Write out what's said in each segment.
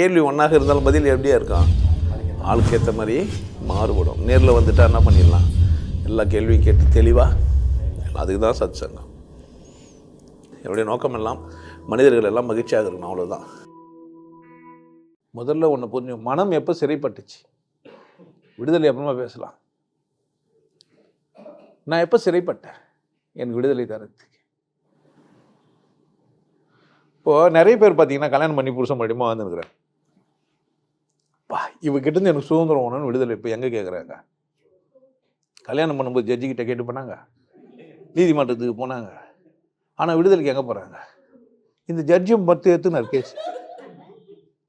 கேள்வி ஒன்றாக இருந்தாலும் பதில் எப்படியா இருக்கும்? ஆளுக்கு ஏற்ற மாதிரி மாறுபடும். நேரில் வந்துட்டால் என்ன பண்ணிடலாம்? எல்லா கேள்வியும் கேட்டு தெளிவாக அதுக்கு தான் சத் சங்கம் என்னுடைய நோக்கம் எல்லாம் மனிதர்கள் எல்லாம் மகிழ்ச்சியாக இருக்கணும் அவ்வளோதான் முதல்ல ஒன்று புரிஞ்சு மனம் எப்போ சிறைப்பட்டுச்சு? விடுதலை அப்புறமா பேசலாம். நான் எப்போ சிறைப்பட்டேன்? என் விடுதலை தரத்துக்கு. இப்போது நிறைய பேர் பார்த்தீங்கன்னா கல்யாணம் பண்ணி புருஷன் மறுபடியும் வந்துருக்குறேன் பா இவகிட்ட எனக்கு சுதந்திரம் வேணும்னு விடுதலை இப்போ எங்கே கேட்குறாங்க கல்யாணம் பண்ணும்போது ஜட்ஜிக்கிட்ட கேட்டு போனாங்க. நீதிமன்றத்துக்கு போனாங்க. ஆனால் விடுதலைக்கு எங்கே போகிறாங்க இந்த ஜட்ஜும் பத்து ஏற்றுனார் கேஸ்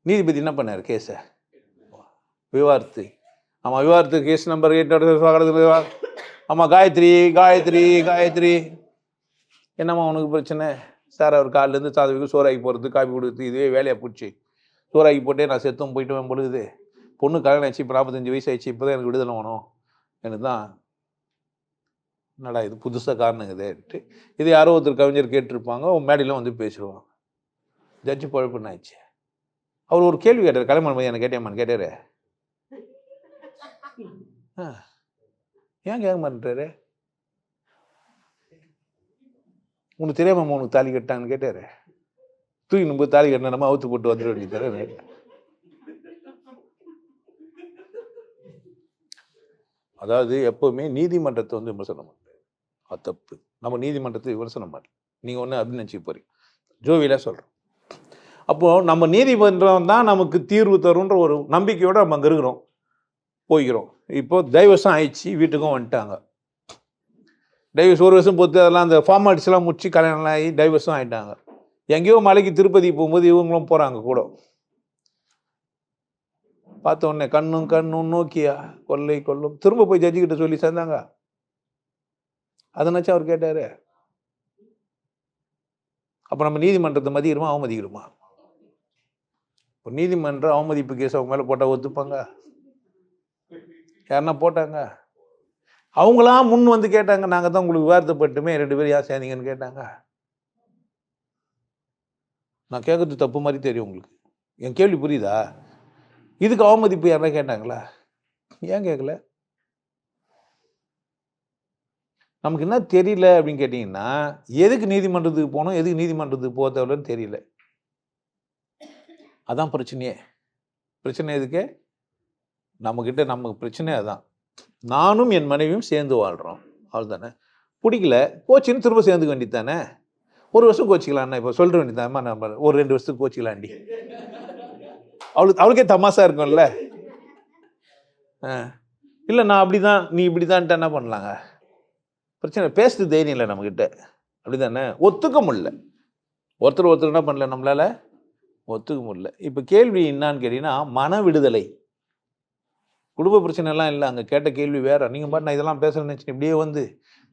நீதிபதி என்ன பண்ணார் கேஸை விவாரத்து. ஆமாம் விவாரத்து கேஸ் நம்பர் எட்டு ஆமாம் காயத்ரி காயத்ரி காயத்ரி. என்னம்மா உனக்கு பிரச்சனை? சார் அவர் காலிலேருந்து சாதவிக்கு சோறாக்கி போகிறது காப்பி கொடுத்து இதுவே வேலையை பிடிச்சி சோறாக்கி போட்டே நான் செத்தும் போயிட்டு பொழுது. பொண்ணு கல்யாணம் ஆச்சு இப்போ நாற்பத்தஞ்சு வயசு ஆயிடுச்சு இப்போ தான் எனக்கு விடுதலை வேணும். எனக்கு தான் என்னடா இது புதுசாக காரணம் இதுன்ட்டு இது யாரோ ஒருத்தர் கவிஞர் கேட்டிருப்பாங்க அவங்க மேடையில் வந்து பேசுவாங்க ஜட்ஜு பழப்புன்னு அவர் ஒரு கேள்வி கேட்டார் கல்யாணம் பண்ணி எனக்கு கேட்டேன் கேட்டாரு. ஏன் கேட்க மாட்டாரு உனக்கு தெரியாம உனக்கு தாலி கட்டான்னு கேட்டாரு. தூக்கி நம்ம தாலி கட்டினா நம்ம அவுத்து போட்டு வந்துட வேண்டியது அதாவது எப்போவுமே நீதிமன்றத்தை வந்து விமர்சனம் பண்ணுறது அது தப்பு. நம்ம நீதிமன்றத்தை விமர்சனம் பண்ணல. நீங்கள் ஒன்று அப்படின்னு நினச்சி போறீங்க. சொல்கிறோம் அப்போது நம்ம நீதிமன்றம் தான் நமக்கு தீர்வு தருன்ற ஒரு நம்பிக்கையோடு நம்ம அங்கே இருக்கிறோம். போய்க்கிறோம். இப்போ டைவர்ஸும் ஆயிடுச்சு. வீட்டுக்கும் வந்துட்டாங்க. டைவர்ஸ் ஒரு வருஷம் பொறுத்து அதெல்லாம் அந்த ஃபார்மாலிட்டிஸ்லாம் முடிச்சு கல்யாணம் ஆகி டைவர்ஸும் ஆகிட்டாங்க எங்கேயோ மலைக்கு திருப்பதி போகும்போது இவங்களும் போகிறாங்க கூட. பார்த்த உடனே கண்ணும் கண்ணும் நோக்கியா? கொள்ளை கொல்லும். திரும்ப போய் ஜட்ஜி கிட்ட சொல்லி சேர்ந்தாங்க. அதை அவர் கேட்டாரு. அப்போ நம்ம நீதிமன்றத்தை மதிக்கிறோமா? அவமதிக்கிறோமா? இப்போ நீதிமன்றம் அவமதிப்பு கேஸ் அவங்க மேலே போட்டால் ஒத்துப்பாங்க. யாருன்னா போட்டாங்க. அவங்களாம் முன் வந்து கேட்டாங்க. நாங்கள் தான் உங்களுக்கு விவாதப்பட்டுமே ரெண்டு பேரும் யார் சேர்ந்தீங்கன்னு கேட்டாங்க. நான் கேட்கறது தப்பு மாதிரி தெரியும் உங்களுக்கு. என் கேள்வி புரியுதா? இதுக்கு அவமதிப்பு யாரா கேட்டாங்களா? ஏன் கேட்கல நமக்கு என்ன தெரியல அப்படின்னு கேட்டிங்கன்னா எதுக்கு நீதிமன்றத்துக்கு போகணும் எதுக்கு நீதிமன்றத்துக்கு போக தேவையில்லன்னு தெரியல. அதான் பிரச்சனையே. பிரச்சனை எதுக்கு? நம்மக்கிட்ட நமக்கு பிரச்சனை அதான். நானும் என் மனைவியும் சேர்ந்து வாழ்கிறோம் அவ்வளோதானே பிடிக்கல. கோச்சின்னு திரும்ப சேர்ந்துக்க வேண்டியது தானே ஒரு வருஷம் கோச்சிக்கலாம்ண்ணா. இப்போ சொல்கிற வேண்டியதாம்மா நம்ம ஒரு ரெண்டு வருஷத்துக்கு கோச்சிக்கலாண்டி அவளுக்கு அவளுக்கே தமாசா இருக்கும்ல. ஆ. இல்லை நான் அப்படி தான் நீ இப்படி தான்ட்டு என்ன பண்ணலாங்க? பிரச்சனை பேசுறது தைரியம் இல்லை நம்மக்கிட்ட அப்படி தானே ஒத்துக்க முடில ஒருத்தர் ஒருத்தர் என்ன பண்ணல நம்மளால? ஒத்துக்க முடியல. இப்போ கேள்வி என்னான்னு கேட்டிங்கன்னா மன விடுதலை. குடும்ப பிரச்சனைலாம் இல்லை அங்கே கேட்ட கேள்வி வேறு. நீங்கள் பாட்டு நான் இதெல்லாம் பேசுகிறேன்னு நினச்சி இப்படியே வந்து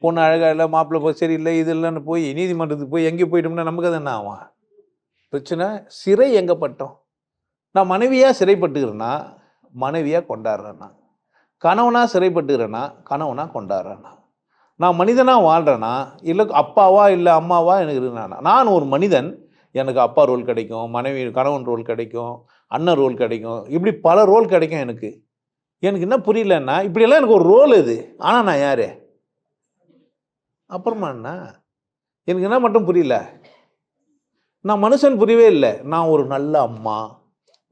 பொண்ணு அழகாக இல்லை மாப்பிள்ளை போய் சரியில்லை இது இல்லைன்னு போய் நீதிமன்றத்துக்கு போய் எங்கே போயிட்டோம்னா நமக்கு அது என்ன ஆகும்? பிரச்சனை சிறை எங்கே பட்டோம்? நான் மனைவியாக சிறைப்பட்டுக்கிறேன்னா மனைவியாக கொண்டாடுறேன்னா. கணவனாக சிறைப்பட்டுக்கிறேன்னா கணவனாக கொண்டாடுறேன்னா. நான் மனிதனாக வாழ்கிறேன்னா இல்லை அப்பாவா இல்லை அம்மாவா எனக்கு இருக்கிறேன்னா. நான் ஒரு மனிதன் எனக்கு அப்பா ரோல் கிடைக்கும் மனைவி கணவன் ரோல் கிடைக்கும் அண்ணன் ரோல் கிடைக்கும். இப்படி பல ரோல் கிடைக்கும் எனக்கு. எனக்கு என்ன புரியலன்னா இப்படியெல்லாம் எனக்கு ஒரு ரோல் இது. ஆனால் நான் யார்? அப்புறமா என்ன? எனக்கு என்ன மட்டும் புரியல? நான் மனுஷன் புரியவே இல்லை. நான் ஒரு நல்ல அம்மா.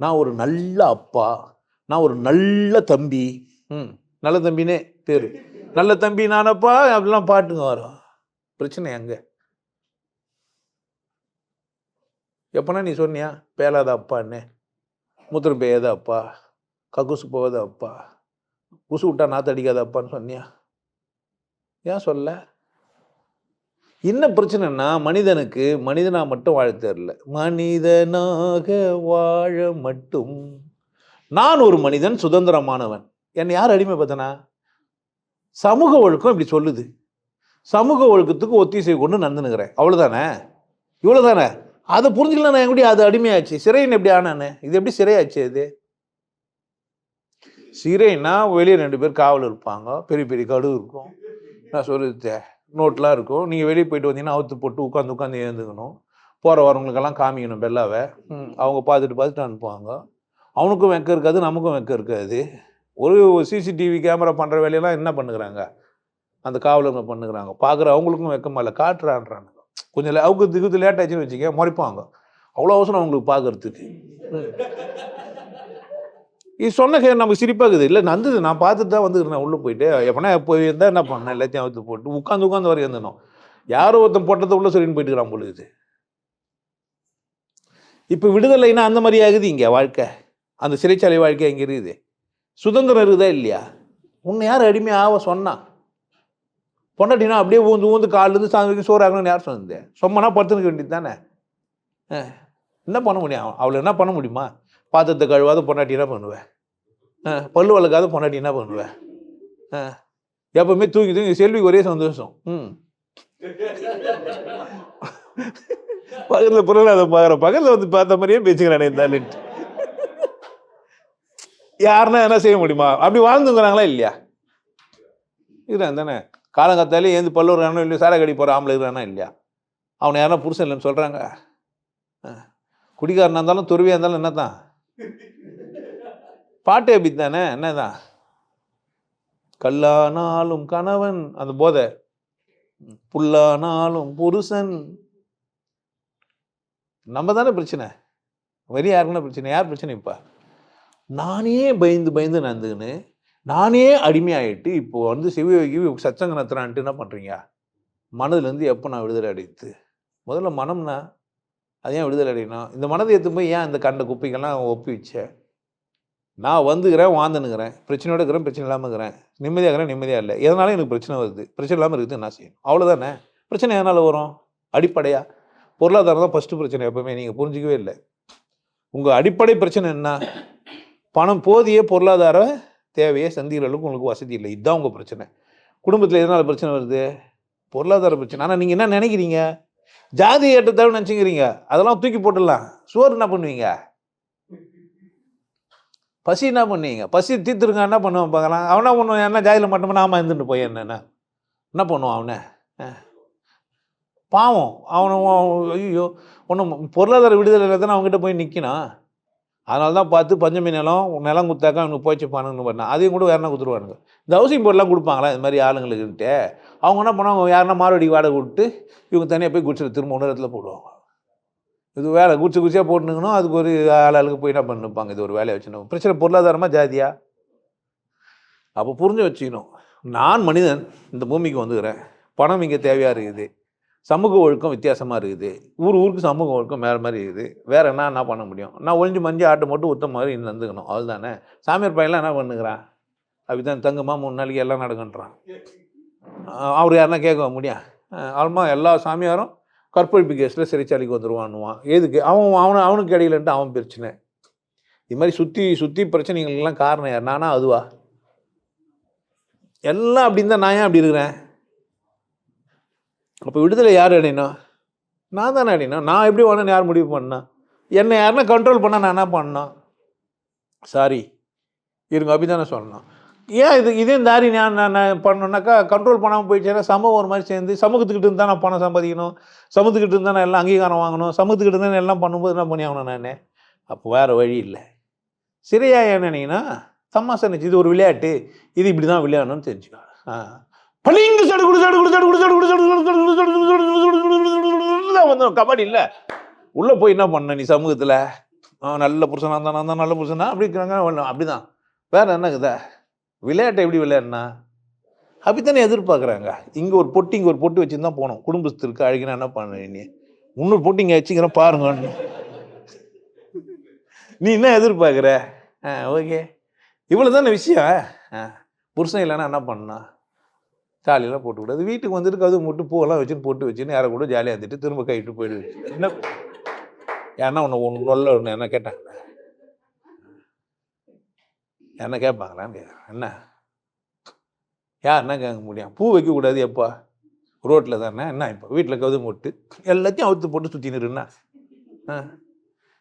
நான் ஒரு நல்ல அப்பா நான் ஒரு நல்ல தம்பி. ம் நல்ல தம்பினே பேர் நல்ல தம்பி நானப்பா அப்படிலாம் பாட்டுங்க வரும். பிரச்சனை அங்கே எப்பனா நீ சொன்னியா பேலாத அப்பான்னு. மூத்திரம் பெய்யாத அப்பா கக்குசு போகாத அப்பா. குசு விட்டா நாத்தடிக்காத அப்பான்னு சொன்னியா? ஏன் சொல்ல? என்ன பிரச்சனைனா மனிதனுக்கு மனிதனா மட்டும் வாழ தெரில. மனிதனாக வாழ மட்டும். நான் ஒரு மனிதன் சுதந்திரமானவன். என்னை யார் அடிமைப்படுத்தினா? சமூக ஒழுக்கம் இப்படி சொல்லுது. சமூக ஒழுக்கத்துக்கு ஒத்திசை கொண்டு நந்துனுக்கிறேன் அவ்வளோதானே இவ்வளோதானே அதை புரிஞ்சுக்கலாம் நான் எப்படி அது அடிமையாச்சு? சிறைன்னு எப்படி ஆனானே? இது எப்படி சிறையாச்சு இது சிறைன்னா வெளியே ரெண்டு பேர் காவல் இருப்பாங்க. பெரிய பெரிய கடு இருக்கும். நான் சொல்லுது நோட்லாம் இருக்கும். நீங்கள் வெளியே போயிட்டு வந்தீங்கன்னா அவுத்து போட்டு உட்காந்து உட்காந்து எழுந்துக்கணும். போகிற வரவங்களுக்கெல்லாம் காமிக்கணும் பெல்லாவை. அவங்க பார்த்துட்டு பார்த்துட்டு அனுப்புவாங்க. அவனுக்கும் வெக்கம் இருக்காது நமக்கும் வெக்கம் இருக்காது. ஒரு சிசிடிவி கேமரா பண்ணுற வேலையெல்லாம் என்ன பண்ணுகிறாங்க? அந்த காவலங்க பண்ணுகிறாங்க. பார்க்குற அவங்களுக்கும் வெக்கமா இல்லை காட்டுறான்றாங்க கொஞ்சம் அவங்க திகுத்து லேட் ஆச்சுன்னு வச்சுக்க முறைப்பாங்க. அவ்வளோ அவசரம் அவங்களுக்கு பார்க்கறதுக்கு இது சொன்ன நமக்கு சிரிப்பாகுது. இல்லை நந்தது நான் பார்த்துட்டு தான் வந்துருந்தேன் உள்ளே போயிட்டு. எப்போனா போய் இருந்தால் என்ன பண்ணேன் எல்லாத்தையும் அவுத்து போட்டு உட்காந்து உட்காந்து வரைக்கும் இருந்தணும் யாரோ ஒருத்தன் போட்டதை உள்ள சொல்லின்னு போயிட்டுக்கிறான் பொழுது இப்போ விடுதலைன்னா அந்த மாதிரி ஆகுது இங்கே வாழ்க்கை. அந்த சிறைச்சாலை வாழ்க்கை இங்கே இருக்குது. சுதந்திரம் இருக்குதா இல்லையா? உன்னை யார் அடிமையாக ஆக சொன்னா? பொண்டாட்டினா அப்படியே ஊந்து ஊந்து காலிலேருந்து சாயந்தரம் வரைக்கும் சோறு ஆகணும்னு யார் சொன்னது? சொம்மனா படுத்துக்க வேண்டியது தானே? என்ன பண்ண முடியும்? அவளை என்ன பண்ண முடியுமா? பாத்திரத்தை கழுவாத பொண்டாட்டி என்ன பண்ணுவேன் பல்லு வளர்க்காத பொண்டாட்டி என்ன பண்ணுவேன் எப்பவுமே தூங்கி தூங்கி செல்விக்கு ஒரே சந்தோஷம். ம். பகலில் புறல அதை பார்க்குற பகலில் வந்து பார்த்த மாதிரியே பேச்சுக்கிறானே இருந்தாலுன்ட்டு யாருன்னா என்ன செய்ய முடியுமா? அப்படி வாழ்ந்துங்கிறாங்களா இல்லையா? இருக்கிறான் தானே. காலங்காத்தாலே ஏந்து பல்லூர் இல்லையா சாரை கடி போகிற ஆம்பளை இருக்கிறானா இல்லையா? அவனை யாருன்னா புருஷன் இல்லைன்னு சொல்கிறாங்க குடிக்காரனாக இருந்தாலும் துருவியாக இருந்தாலும் என்ன தான் பாட்டு அப்படி தானே என்னதான்? கல்லானாலும் கணவன் அந்த போதை. புல்லானாலும் புருஷன். நம்ம தானே பிரச்சனை. வரி யாருக்குன்னா பிரச்சனை? யார் பிரச்சனை இப்போ? நானே பயந்து பயந்து நந்துக்கின்னு நானே அடிமையாயிட்டு இப்போ வந்து சிவி கிவி சச்சங்க நத்துறான்ட்டு என்ன பண்ணுறீங்க மனதுலேருந்து எப்போ நான் விடுதலை அடைத்து? முதல்ல மனம்னா அது ஏன் விடுதலை அடையணும்? இந்த மனதை எடுத்து போய் ஏன் இந்த கண்ட குப்பைகள்லாம் ஒப்பி வச்சேன் நான் வந்துக்கிறேன் வாழ்ந்துனுக்கிறேன் பிரச்சனையோட இருக்கிறேன் பிரச்சனை இல்லாமல் இருக்கிறேன். நிம்மதியாக இருக்கிறேன் நிம்மதியாக இல்லை. எதனாலும் எனக்கு பிரச்சனை வருது? பிரச்சனை இல்லாமல் இருக்குது என்ன செய்யணும்? அவ்வளோதானே பிரச்சனை எதனால் வரும்? அடிப்படையாக பொருளாதாரம் தான் ஃபஸ்ட்டு பிரச்சனை எப்பவுமே. நீங்கள் புரிஞ்சிக்கவே இல்லை. உங்கள் அடிப்படை பிரச்சனை என்ன? பணம் போதிய பொருளாதார தேவையை சந்திக்கிற அளவுக்கு உங்களுக்கு வசதி இல்லை. இதுதான் உங்கள் பிரச்சனை. குடும்பத்தில் எதனால் பிரச்சனை வருது? பொருளாதார பிரச்சனை. ஆனால் நீங்கள் என்ன நினைக்கிறீங்க? ஜாதி ஏற்றத்தாழ்வு நினச்சிக்கிறீங்க. அதெல்லாம் தூக்கி போட்டுடலாம். சோறு என்ன பண்ணுவீங்க? பசி என்ன பண்ணுவீங்க? பசி தீர்த்துருங்க என்ன பண்ணுவான் பார்க்கலாம். அவனா பண்ணுவான் என்ன ஜாதியில் மட்டும் நாம இருந்துட்டு போய் என்ன என்ன? பண்ணுவான் அவனை? பாவம். அவனை ஐயோ. ஒன்றும் பொருளாதார விடுதலை தானே அவங்ககிட்ட போய் நிற்கணும் அதனால தான் பார்த்து பஞ்சமி நிலம் நிலம் கொடுத்தாக்கா அவனுக்கு போய்ச்சி பானுன்னு பண்ணான் அதையும் கூட வேறனா கொடுத்துருவானுங்க? இந்த ஹவுசிங் போர்டெலாம் கொடுப்பாங்களா? இது மாதிரி ஆளுங்களுக்குன்ட்டு? அவங்க என்ன பண்ணுவாங்க யாருன்னா மார்வடிக்கு வாடகை விட்டு இவங்க தனியாக போய் குடிச்சிட்டு திரும்ப இன்னொரு இடத்துல போடுவாங்க. இது வேலை குச்சி குச்சியாக போட்டுனுக்கணும் அதுக்கு ஒரு ஆள் ஆளுக்கு போய் என்ன பண்ணிப்பாங்க இது ஒரு வேலையை வச்சுக்கணும் பிரச்சனை பொருளாதாரமாக ஜாதியா? அப்போ புரிஞ்சு வச்சுக்கணும். நான் மனிதன் இந்த பூமிக்கு வந்துக்கிறேன். பணம் இங்கே தேவையாக இருக்குது. சமூக ஒழுக்கம் வித்தியாசமாக இருக்குது. ஊர் ஊருக்கு சமூக ஒழுக்கம் வேறு மாதிரி இருக்குது. வேறு என்ன என்ன பண்ண முடியும்? நான் ஒழிஞ்சு மஞ்சு ஆட்டை மட்டும் உத்த மாதிரி நடந்துக்கணும் அவ்வளோதானே சாமியார் பையன்லாம் என்ன பண்ணுகிறான்? அப்படிதான் தங்குமா மூணு நாளைக்கு எல்லாம் நடக்குன்றான். அவர் யாருன்னா கேட்க முடியும் ஆல்மா எல்லா சாமியாரும் கற்பழிப்பு கேஸில் சிறைச்சாலைக்கு வந்துடுவான்னுவான் எதுக்கு? அவன் அவனை அவனுக்கு இடையிலன்ட்டு அவன் பிரச்சனை. இது மாதிரி சுற்றி சுற்றி பிரச்சனைகளுக்கெல்லாம் காரணம் யார்? நானா அதுவா? எல்லாம் அப்படின்னு தான் நான் ஏன் அப்படி இருக்கிறேன்? அப்போ விடுதலை யார் அடையணும்? நான் தானே அடையணும். நான் எப்படி வேணும்னு யார் முடிவு பண்ணா என்னை யாருன்னா கண்ட்ரோல் பண்ணால் நான் என்ன பண்ணணும்? சாரி இருங்க அப்படி தானே சொல்லணும். ஏன் இது இதே தாரி நான் நான் பண்ணணுன்னாக்கா கண்ட்ரோல் பண்ணாமல் போயிடுச்சேன்னா சமூகம் ஒரு மாதிரி சேர்ந்து சமூகத்துக்கிட்ட இருந்தால் நான் பணம் சம்பாதிக்கணும் சமூகத்துக்கிட்ட இருந்தால் நான் எல்லாம் அங்கீகாரம் வாங்கணும் சமூகத்துக்கிட்ட இருந்தால் எல்லாம் பண்ணும்போது என்ன பண்ணி ஆகணும் நான் அப்போ வேறு வழி இல்லை சிறையா என்னன்னீங்கன்னா தம்மாசனிச்சு இது ஒரு விளையாட்டு இது இப்படி தான் விளையாடணும்னு தெரிஞ்சுக்கலாம் ஆ பளிங்கு சடு குடு சடு குடு சடு குடு சடு குடு சடு குடு சடு வந்து கபடி இல்லை உள்ளே போய் என்ன பண்ண நீ சமூகத்தில் நல்ல புருஷனாக இருந்தா நான் தான் நல்ல புருஷனா அப்படி இருக்கிறாங்க அப்படிதான் வேறு என்ன இருக்குதா விளையாட்டை எப்படி விளையாடுனா? அப்படித்தானே எதிர்பார்க்குறாங்க. இங்கே ஒரு பொட்டி இங்கே ஒரு பொட்டி வச்சுருந்தா போனோம். குடும்பத்திற்கு அழகினா என்ன பண்ண நீ? இன்னொரு பொட்டி இங்கே வச்சுக்கிறேன் பாருங்க. நீ என்ன எதிர்பார்க்குற? ஆ ஓகே. இவ்வளோ தானே விஷயம்? ஆ புருஷன் இல்லைன்னா என்ன பண்ணா தாலியெல்லாம் போட்டு விடாது வீட்டுக்கு வந்துட்டு கது மட்டும் பூவெல்லாம் வச்சுன்னு போட்டு வச்சுன்னு யாரை கூட ஜாலியாக இருந்துட்டு திரும்ப கைட்டு போயிடுச்சு என்ன? ஏன்னா உன்னை ஒன்று நல்ல ஒன்று என்ன கேட்டாங்க என்ன கேட்பாங்களான்னு என்ன யார் என்ன கேட்க முடியும்? பூ வைக்கக்கூடாது எப்போ? ரோட்டில் தானே? என்ன இப்போ? வீட்டில் கவுது போட்டு எல்லாத்தையும் அவுத்து போட்டு சுற்றி இருந்தா ஆ?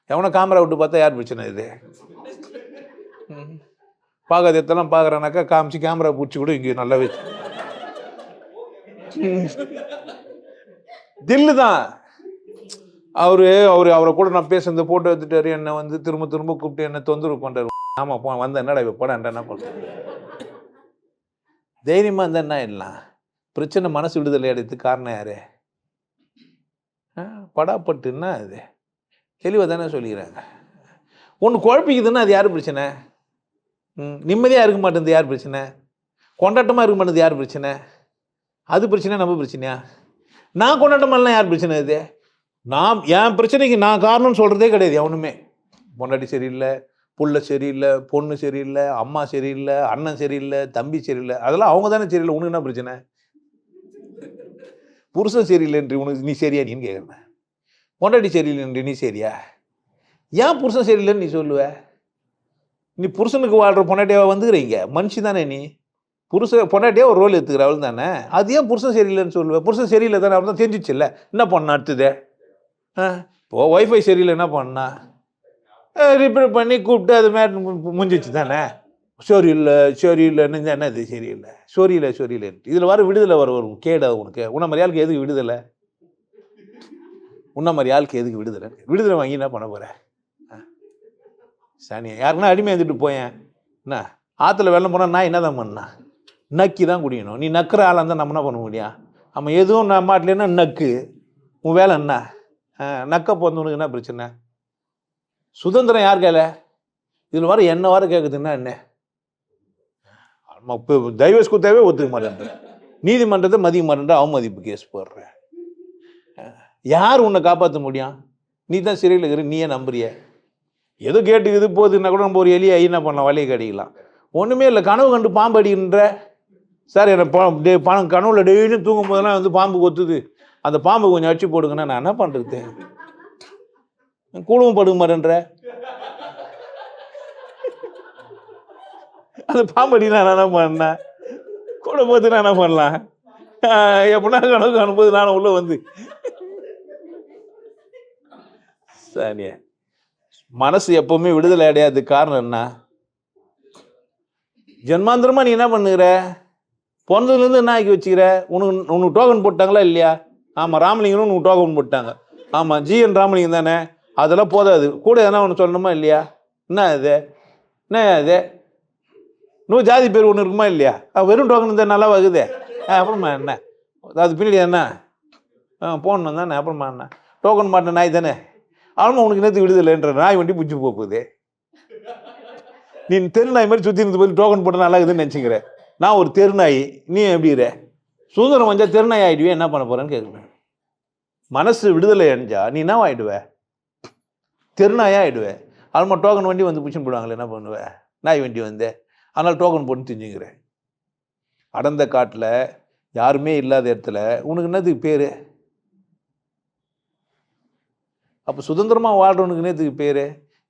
எவனை கேமரா விட்டு பார்த்தா யார் பிரச்சனை இது? பார்க்காத எத்தனை பார்க்குறானாக்கா காமிச்சு கேமரா பிடிச்சி கூட இங்கே நல்லாவே தில்லு தான். அவரு அவர் அவரை கூட நான் பேச ஃபோட்டோ எடுத்துட்டாரு என்னை வந்து திரும்ப திரும்ப கூப்பிட்டு என்ன தொந்தரவு பண்ணுறாரு ஆமாம் போ வந்த என்னடா இப்போ படம் என்ன பண்ணுறேன் தைரியமாக இருந்தால் என்ன இல்லலாம் பிரச்சனை மனசு விடுதலை அடையதுக்கு காரணம் யார்? ஆ, படாப்பட்டுன்னா அது தெளிவாக தானே சொல்லிக்கிறாங்க. ஒன்று குழப்பிக்குதுன்னா அது யார் பிரச்சனை? ம் நிம்மதியாக இருக்க மாட்டேங்குது யார் பிரச்சனை? கொண்டாட்டமாக இருக்க மாட்டேங்குது யார் பிரச்சனை? அது பிரச்சனை நம்ம பிரச்சனையா? நான் கொண்டாட்டமெல்லாம் யார் பிரச்சனை இது? நான் என் பிரச்சனைக்கு நான் காரணம்னு சொல்கிறதே கிடையாது எவனுமே. பொண்டாட்டி சரியில்லை புள்ள சரியில்லை பொண்ணு சரியில்லை அம்மா சரியில்லை அண்ணன் சரியில்லை தம்பி சரியில்லை. அதெல்லாம் அவங்க தானே சரியில்லை. உனக்கு என்ன பிரச்சனை? புருஷன் சரியில்லைன்றி உனக்கு நீ சரியா நீன்னு கேட்குறேன் பொண்டாட்டி சரியில்லைன்று நீ சரியா? ஏன் புருஷன் சரியில்லைன்னு நீ சொல்லுவ? நீ புருஷனுக்கு வாழ்கிற பொண்டாட்டியாக வந்துக்கிறீங்க? மனுஷி தானே நீ. புருஷன் பொண்டாட்டியாக ஒரு ரோல் எடுத்துக்கிற அவள் தானே. அது ஏன் புருஷன் சரியில்லைன்னு சொல்லுவேன் புருஷன் சரியில்லை தானே அவள் தான் தெரிஞ்சிச்சுல்ல. என்ன பண்ண அடுத்தது? ஆ? இப்போ ஒய்ஃபை சரியில்லை என்ன பண்ணா? ரிப்பேர் பண்ணி கூப்பிட்டு அது மாதிரி முடிஞ்சிச்சு தானே? சரி இல்லை சரி இல்லைன்னு என்ன இது இல்லை சரியில்லை சரியில்லை இதில் வர விடுதலை வர வரும். கேடு உனக்கு. உன்ன மாதிரி ஆளுக்கு எதுக்கு விடுதலை? உன்ன மாதிரி ஆளுக்கு எதுக்கு விடுதலை? விடுதலை வாங்கி என்ன பண்ண போகிறேன் ஆ? சனியா யாருன்னா அடிமை எழுந்துட்டு போயேன். என்ன? ஆற்றுல வெள்ளம் போனால் நான் என்ன தான் பண்ணா? நக்கி தான் குடிக்கணும். நீ நக்கிற ஆளாக இருந்தால் நம்ம என்ன பண்ண முடியும்? நம்ம எதுவும் நான் மாட்டலன்னா நக்கு? உன் வேலை என்ன? நக்க போந்தவனுக்கு என்ன பிரச்சனை? சுதந்திரம் யார் கையில் இதில் வர என்ன வர கேட்குதுன்னா என்ன? இப்போ டைவர்ஸ் கொடுத்தாவே ஒத்துக்க மாட்டேன் நீதிமன்றத்தை மதிக்க மாட்டேன்ட்டு அவமதிப்பு கேஸ் போடுறேன் யார் உன்னை காப்பாற்ற முடியும்? நீ தான் சிறையில் இருக்கிற நீயே நம்புறிய. ஏதோ கேட்டு இது போகுதுன்னா கூட நம்ம ஒரு எலியை என்ன பண்ணலாம்? வலையை கடிக்கலாம். ஒன்றுமே இல்லை கனவு கண்டு பாம்பு அடிக்கின்ற. சார் எனக்கு பணம் கனவுல டெய்லியும் தூங்கும் போதெல்லாம் வந்து பாம்பு கொத்துது. அந்த பாம்பு கொஞ்சம் அடிச்சு போடுங்கன்னா நான் என்ன பண்ணுறது கூடவும் படுக்க மாட்டேன்ற அந்த பாம்படி நான் என்ன பண்ணேன்? கூட போது நான் என்ன பண்ணலாம்? எப்படின்னா கனவு காணும்போது நானும் உள்ளே வந்து. சானியா மனசு எப்பவுமே விடுதலை அடையாது காரணம் என்ன? ஜென்மாந்திரமா நீ என்ன பண்ணுகிற? பிறந்ததுலேருந்து என்ன ஆக்கி வச்சுக்கிற? உனக்கு உனக்கு டோக்கன் போட்டாங்களா இல்லையா? ஆமாம் ராமலிங்கனும் உனக்கு டோக்கன் போட்டாங்க. ஆமாம் ஜிஎன் ராமலிங்கம் தானே? அதெல்லாம் போதாது. கூட எதனா ஒன்று சொல்லணுமா இல்லையா? என்ன இது? என்ன இது? இன்னும் ஜாதி பேர் ஒன்று இருக்குமா இல்லையா? வெறும் டோக்கன் இருந்தால் நல்லா வகுதே. ஆ, அப்புறமா என்ன? அது பின்னாடி என்ன? ஆ போகணும் தானே அப்புறமா என்ன? டோக்கன் மாட்டின நாய் தானே? ஆமாம் உனக்கு நேற்று விடுதலைன்ற நாய் வண்டி பிடிச்சி போகுது. நீ தெரு நாய் மாதிரி சுற்றி இருந்து போய் டோக்கன் போட்டு நல்லா இருக்குதுன்னு நினச்சிக்கிற. நான் ஒரு தெரு நாய். நீ எப்படி சுதந்திரம் வந்தால் தெரு நாய் என்ன பண்ண போகிறேன்னு கேட்குறேன் மனசு விடுதலை அணிஞ்சா நீ என்ன ஆயிடுவ? தெருநாயாக ஆகிடுவேன் அதுமாதிரி டோக்கன் வண்டி வந்து பிடிச்சின்னு போடுவாங்களே என்ன பண்ணுவேன் நாய் வண்டி வந்தேன் அதனால் டோக்கன் போட்டு திஞ்சுங்கிறேன் அடர்ந்த காட்டில் யாருமே இல்லாத இடத்துல உனக்கு என்னதுக்கு பேர்? அப்போ சுதந்திரமாக வாழ்கிறவனுக்கு என்னதுக்கு பேர்?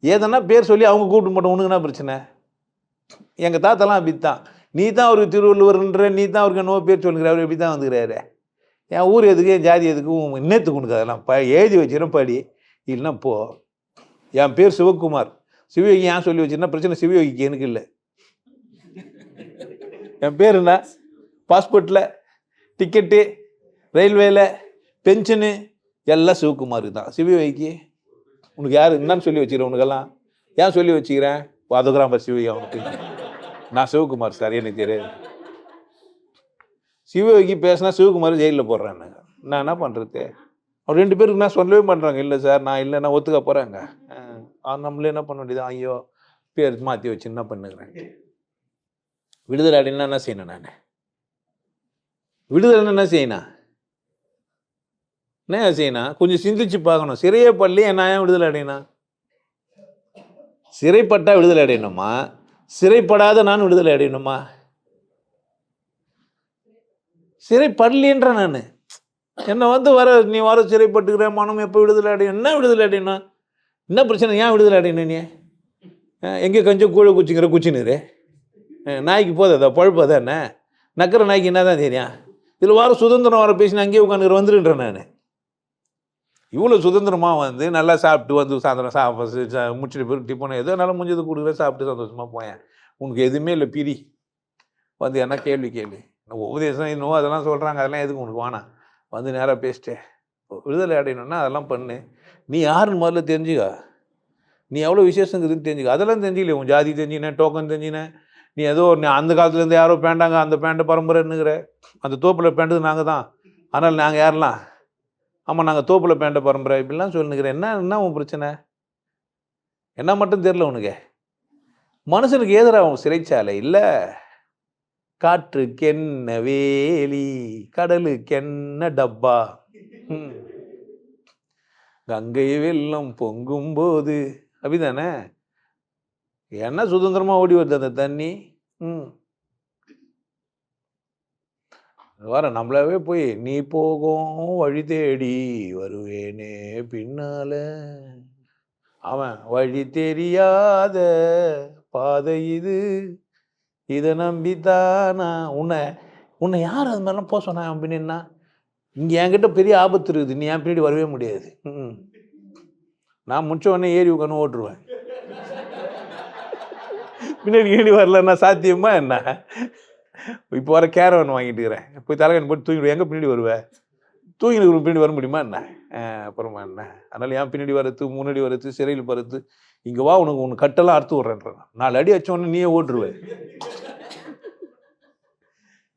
ஏதனா பேர் சொல்லி அவங்க கூப்பிட்டு மாட்டோம் உனக்கு என்ன பிரச்சனை? எங்கள் தாத்தாலாம் அப்படி தான் நீ தான் அவருக்கு திருவள்ளுவர்ன்ற நீ தான் அவருக்கு என்னவோ பேர் சொல்லுங்கிற அவர் எப்படி தான் வந்துக்கிறாரு. என் ஊர் எதுக்கு என் ஜாதி எதுக்கு உன் இன்னத்துக்கு உனக்கு அதெல்லாம் ப எழுதி வச்சிடும் படி. இல்லைன்னா போ. என் பேர் சிவகுமார். சிவயோகி ஏன் சொல்லி வச்சுன்னா பிரச்சனை சிவயோகிக்கு எனக்கு இல்லை. என் பேர் என்ன? பாஸ்போர்ட்டில் டிக்கெட்டு ரயில்வேல பென்ஷனு எல்லாம் சிவகுமாருக்கு தான். சிவயோகிக்கு உனக்கு யார்? என்னன்னு சொல்லி வச்சுக்கிறேன் உனக்கெல்லாம். ஏன் சொல்லி வச்சுக்கிறேன்? பாதுகிராம சிவயோகி அவனுக்கு. நான் சிவகுமார் சார் எனக்கு தெரியாது. சிவயோகி பேசினா சிவகுமார் ஜெயிலில் போடுறேன் நான் என்ன பண்ணுறது அவர் ரெண்டு பேருக்கு நான் சொல்லவே பண்ணுறாங்க இல்லை சார் நான் இல்லை நான் ஒத்துக்க போகிறேங்க நம்மளே என்ன பண்ண வேண்டியது? ஐயோ பேர் மாற்றி வச்சு என்ன பண்ணுகிறேன்? விடுதலை அடையினா என்ன செய்யணும் நான்? விடுதலை என்ன செய்யணும்? என்ன செய்யணும்? கொஞ்சம் சிந்திச்சு பார்க்கணும். சிறையே பள்ளி என்ன ஏன் விடுதலை அடையினா சிறைப்பட்டா விடுதலை அடையணுமா? சிறைப்படாத நான் விடுதலை அடையணுமா? சிறைப்படலின்ற நான். என்னை வந்து வர நீ வர சிறைப்பட்டுக்கிற மனம் எப்போ விடுதலை அடையும்? என்ன விடுதலை அடையணும்? என்ன பிரச்சனை? ஏன் விடுதலை அடையணும் நீ? எங்கே கொஞ்சம் கூழ குச்சிங்கிற குச்சினுரு நாய்க்கு போதாதா? பழுப்பதா என்ன? நக்கிற நாய்க்கு என்ன தான் தெரியும்? இதில் வர சுதந்திரம் வர பேசினா அங்கேயே உட்காந்துக்கிற வந்துடுன்றேன் நான். இவ்வளோ சுதந்திரமாக வந்து நல்லா சாப்பிட்டு வந்து சாயந்தரம் சாப்பிட்டு சா- போய் டிஃபன் எதோ நல்லா முடிஞ்சது கொடுக்குறேன் சாப்பிட்டு சந்தோஷமாக போயேன். உனக்கு எதுவுமே இல்லை பிரி. வந்து என்ன கேள்வி கேள்வி உபதேசம் இன்னும் அதெல்லாம் சொல்கிறாங்க அதெல்லாம் எதுக்கு உனக்கு வேணாம்? வந்து நேராக பேசிட்டேன். விடுதலை அடையணும்னா அதெல்லாம் பண்ணு. நீ யாருன்னு முதல்ல தெரிஞ்சுக்க. நீ எவ்வளோ விசேஷங்கிறதுன்னு தெரிஞ்சுக்க. அதெல்லாம் தெரிஞ்சுக்கலையே உன் ஜாதி தெரிஞ்சினேன் டோக்கன் தெரிஞ்சினேன் நீ ஏதோ நீ அந்த காலத்துலேருந்து யாரோ பேண்டாங்க அந்த பேண்ட பரம்பரைன்னுங்கிற அந்த தோப்பில் பேண்டது நாங்கள் தான் ஆனால் நாங்கள் யாரெல்லாம்? ஆமாம் நாங்கள் தோப்பில் பேண்ட பரம்பரை இப்படிலாம் சொல்லுங்கிறேன் என்ன என்ன உன் பிரச்சனை? என்ன மட்டும் தெரில உனக்கு? மனுஷனுக்கு எதிராக அவன் சிறைச்சாலை இல்லை? காற்றுக்கென்ன வேலி கடலுக்கென்ன டப்பா? கங்கை வெள்ளம் பொங்கும் போது அப்படிதானே? என்ன சுதந்திரமா ஓடி வருது அந்த தண்ணி? ம். வர நம்மளாவே போய் நீ போகும் வழி தேடி வருவேனே பின்னால. அவன் வழி தெரியாத பாதை இது. இதை நம்பித்தானா? உன்னை உன்னை யார் அது மாதிரிலாம் போக சொன்னான் அவன் இங்கே என்கிட்ட பெரிய ஆபத்து இருக்குது. நீ என் பின்னாடி வரவே முடியாது. ம் நான் முடிச்ச உடனே ஏறி உட்காந்து ஓட்டுருவேன். பின்னாடி ஏறி வரலன்னா சாத்தியமா என்ன? இப்போ வர கேரவன் வாங்கிட்டு இருக்கிறேன். போய் தலைகன் போட்டு தூங்கிடுவேன் எங்கே பின்னாடி வருவேன் தூங்கினுக்கு பின்னாடி வர முடியுமா என்ன? அப்புறமா என்ன? அதனால் ஏன் பின்னாடி வரது முன்னாடி வரது சிறையில் பறத்து இங்கே வா உனக்கு உனக்கு கட்டெல்லாம் அறுத்து விட்றேன்றான். நாலு அடி அடிச்ச உடனே நீயே ஓட்டுருவே.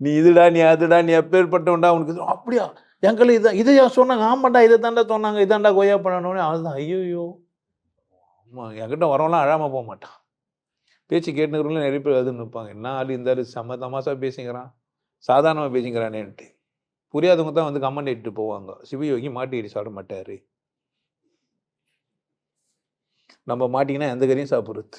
நீ இதுடா நீ அதுடா நீ எப்பேற்பட்டவன்டா உனக்கு இது அப்படியா? எங்களை இதை இதை சொன்னாங்க ஆமாண்டா இதை தாண்டா சொன்னாங்க இதாண்டா கொய்யா பண்ணணும்னு அதுதான் ஐயோ ஆமாம் என்கிட்ட வரவெல்லாம் அழாமல் போக மாட்டான். பேச்சு கேட்டுக்கிறவங்களும் நிறைய பேர் அது நிற்பாங்க. என்ன ஆள் இந்த ஆளு? செம்ம தமாசா பேசிக்கிறான். சாதாரணமாக பேசிக்கிறானேன்ட்டு. புரியாதவங்க தான் வந்து கமெண்ட் இட்டு போவாங்க. சிவயோகி மாட்டிக்கிட்டு சாப்பிட மாட்டார். நம்ம மாட்டிங்கன்னா எந்த கறியும் சாப்பிட்றது.